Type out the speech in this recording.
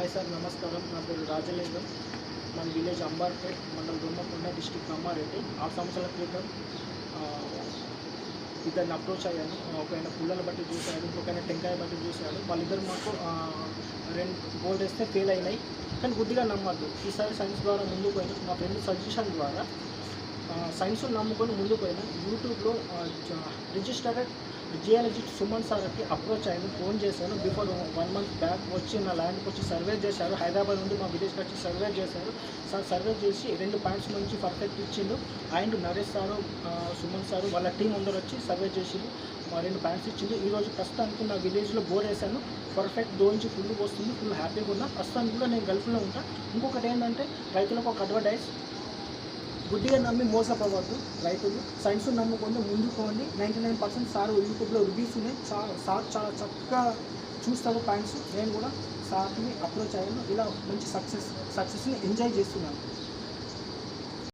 Hi sir నమస్కారం. నా పేరు రాజలింగం మన విలేజ్ అంబార్పేట్ మండల దుమ్మకొండ డిస్టిక్ కామారెడ్డి. ఆరు సంవత్సరాల క్రితం ఇద్దరిని అప్రోచ్ అయ్యాను. ఒక ఆయన పుల్లల బట్టి చూశాడు ఇంకొక ఆయన టెంకాయ బట్టి చూశాడు. వాళ్ళిద్దరు మాకు రెండు గోల్డ్ వేస్తే ఫెయిల్ అయినాయి. కానీ గుడ్డిగా నమ్మద్దు. ఈసారి సైన్స్ ద్వారా ముందుకు పోయినా మా ఫ్రెండ్ సజెషన్ ద్వారా సైన్స్ నమ్ముకొని ముందుకు పోయినా యూట్యూబ్లో రిజిస్టర్డ్ జియాలజీ సుమన్ సార్కి అప్రోచ్ అయ్యాను ఫోన్ చేశాను. బిఫోర్ వన్ మంత్ బ్యాక్ వచ్చి నా ల్యాండ్కి వచ్చి సర్వే చేశారు. హైదరాబాద్ నుండి మా విలేజ్కి వచ్చి సర్వే చేశారు. సార్ సర్వే చేసి రెండు పాయింట్స్ నుంచి పర్ఫెక్ట్ ఇచ్చిండు. And Naresh sir Suman sir వాళ్ళ టీం అందరు వచ్చి సర్వే చేసిండు. మా రెండు పాయింట్స్ ఇచ్చింది ఈరోజు ప్రస్తుతానికి నా విలేజ్లో బోర్ వేసాను పర్ఫెక్ట్ దోయించి ఫుల్ వస్తుంది. ఫుల్ హ్యాపీగా ఉన్నా. ప్రస్తుతానికి కూడా నేను గల్ఫ్లో ఉంటా. ఇంకొకటి ఏంటంటే రైతులకు ఒక అడ్వర్టైజ్ గుడ్డిగా నమ్మి మోసపోవద్దు రైతులు. సైన్స్ నమ్ముకొని ముందుకోండి. నైంటీ నైన్ పర్సెంట్ సార్ యూట్యూబ్లో రివ్యూస్ ఉన్నాయి చా- సార్ చాలా చక్కగా చూస్తారు పాయింట్స్ నేను కూడా సార్ని అప్రోచ్ అయ్యాను. ఇలా మంచి సక్సెస్ సక్సెస్ని ఎంజాయ్ చేస్తున్నాను.